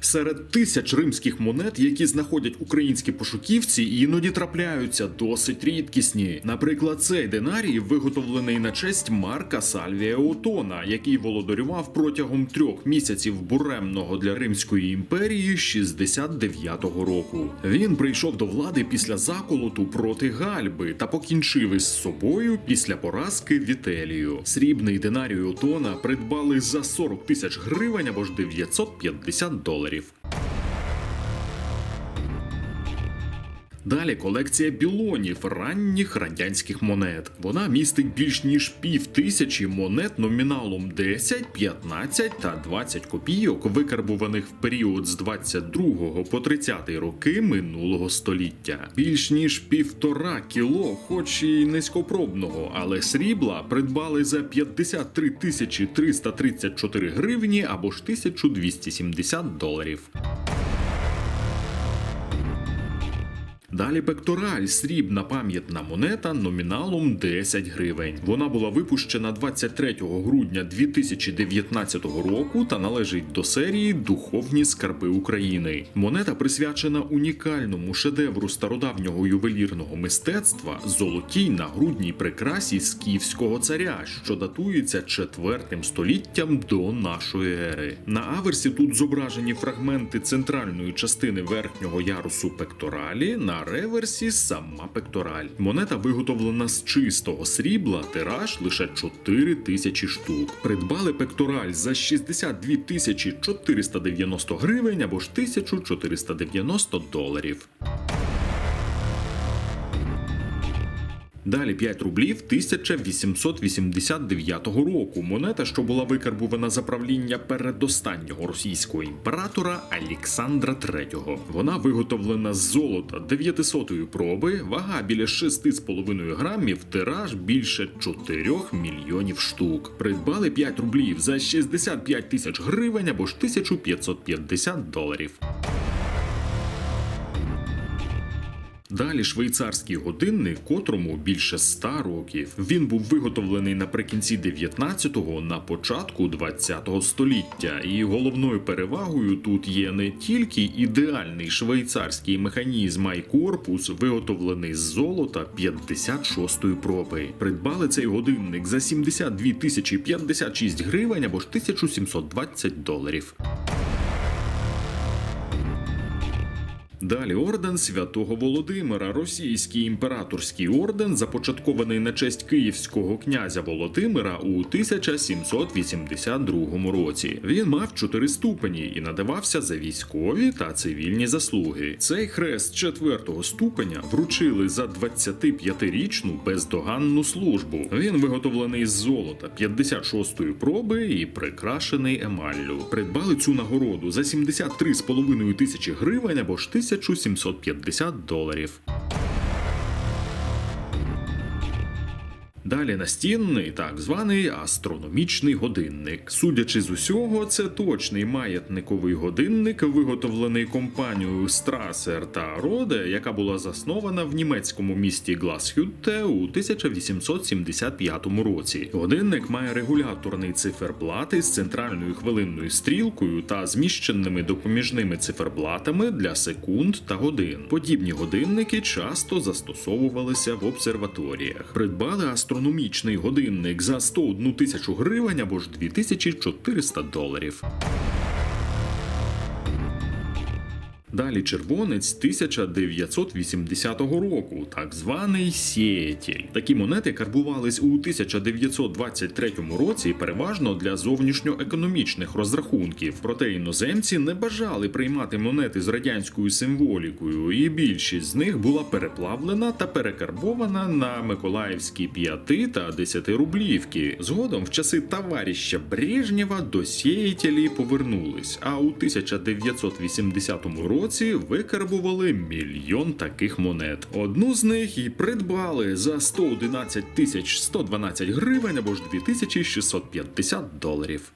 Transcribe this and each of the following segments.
Серед тисяч римських монет, які знаходять українські пошуківці, іноді трапляються досить рідкісні. Наприклад, цей динарій виготовлений на честь Марка Сальвія Отона, який володарював протягом трьох місяців буремного для Римської імперії 69-го року. Він прийшов до влади після заколоту проти Гальби та покінчив із собою після поразки Вітелію. Срібний динарій Отона придбали за 40 тисяч гривень або ж 950 доларів доларів. Далі колекція білонів ранніх радянських монет. Вона містить більш ніж пів тисячі монет номіналом 10, 15 та 20 копійок, викарбуваних в період з 22 по 30 роки минулого століття. Більш ніж півтора кіло, хоч і низькопробного, але срібла придбали за 53 тисячі 334 гривні або ж 1270 доларів. Далі пектораль срібна пам'ятна монета номіналом 10 гривень. Вона була випущена 23 грудня 2019 року та належить до серії Духовні скарби України. Монета присвячена унікальному шедевру стародавнього ювелірного мистецтва золотій нагрудній прикрасі скіфського царя, що датується 4 століттям до нашої ери. На аверсі тут зображені фрагменти центральної частини верхнього ярусу пекторалі. На реверсі сама пектораль. Монета виготовлена з чистого срібла, тираж лише 4 тисячі штук. Придбали пектораль за 62 тисячі 490 гривень або ж 1490 доларів. Далі 5 рублів 1889 року. Монета, що була викарбувана за правління передостаннього російського імператора Олександра III. Вона виготовлена з золота 900-ї проби, вага біля 6,5 грамів, тираж більше 4 мільйонів штук. Придбали 5 рублів за 65 тисяч гривень або ж 1550 доларів. Далі швейцарський годинник, котрому більше 100 років. Він був виготовлений наприкінці 19-го, на початку 20-го століття. І головною перевагою тут є не тільки ідеальний швейцарський механізм, а й корпус, виготовлений з золота 56-ї проби. Придбали цей годинник за 72 тисячі 56 гривень або ж 1720 доларів. Далі орден святого Володимира, російський імператорський орден, започаткований на честь київського князя Володимира у 1782 році. Він мав чотири ступені і надавався за військові та цивільні заслуги. Цей хрест четвертого ступеня вручили за 25-річну бездоганну службу. Він виготовлений з золота 56-ї проби і прикрашений емаллю. Придбали цю нагороду за 73,5 тисячі гривень або ж 1750 доларів. Далі настінний так званий астрономічний годинник. Судячи з усього, це точний маятниковий годинник, виготовлений компанією Strasser та Rode, яка була заснована в німецькому місті Гласхютте у 1875 році. Годинник має регуляторний циферблат із центральною хвилинною стрілкою та зміщеними допоміжними циферблатами для секунд та годин. Подібні годинники часто застосовувалися в обсерваторіях. Придбали астрономічний годинник за 101 тисячу гривень або ж 2400 доларів. Далі червонець 1980 року, так званий сіятель. Такі монети карбувались у 1923 році переважно для зовнішньоекономічних розрахунків. Проте іноземці не бажали приймати монети з радянською символікою, і більшість з них була переплавлена та перекарбована на миколаївські 5 та 10 рублівки. Згодом в часи товариша Брежнєва до сіятелі повернулись. А у 1980 році викарбували мільйон таких монет. Одну з них і придбали за 111 тисяч 112 гривень або ж 2650 доларів.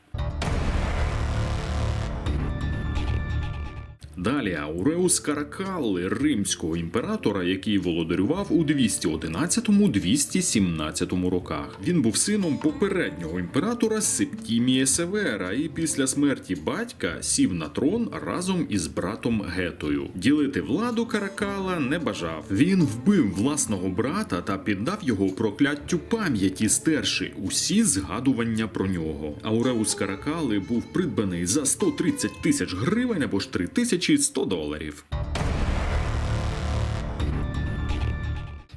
Далі Ауреус Каракалли, римського імператора, який володарював у 211-217 роках. Він був сином попереднього імператора Септімія Севера, і після смерті батька сів на трон разом із братом Гетою. Ділити владу Каракала не бажав. Він вбив власного брата та піддав його прокляттю пам'яті, стерши усі згадування про нього. Ауреус Каракали був придбаний за 130 тисяч гривень або ж 3100 доларів.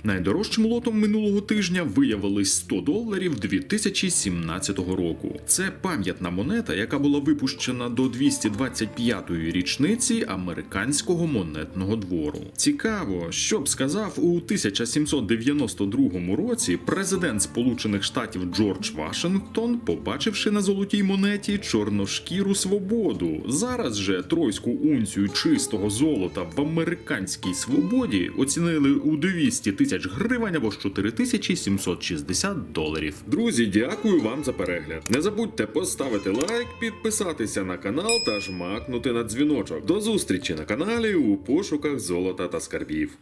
Найдорожчим лотом минулого тижня виявились 100 доларів 2017 року. Це пам'ятна монета, яка була випущена до 225-ї річниці американського монетного двору. Цікаво, що б сказав у 1792 році президент Сполучених Штатів Джордж Вашингтон, побачивши на золотій монеті чорношкіру свободу. Зараз же тройську унцію чистого золота в американській свободі оцінили у 200 тисяч гривень або ж 4760 доларів. Друзі, дякую вам за перегляд. Не забудьте поставити лайк, підписатися на канал та жмакнути на дзвіночок. До зустрічі на каналі у пошуках золота та скарбів.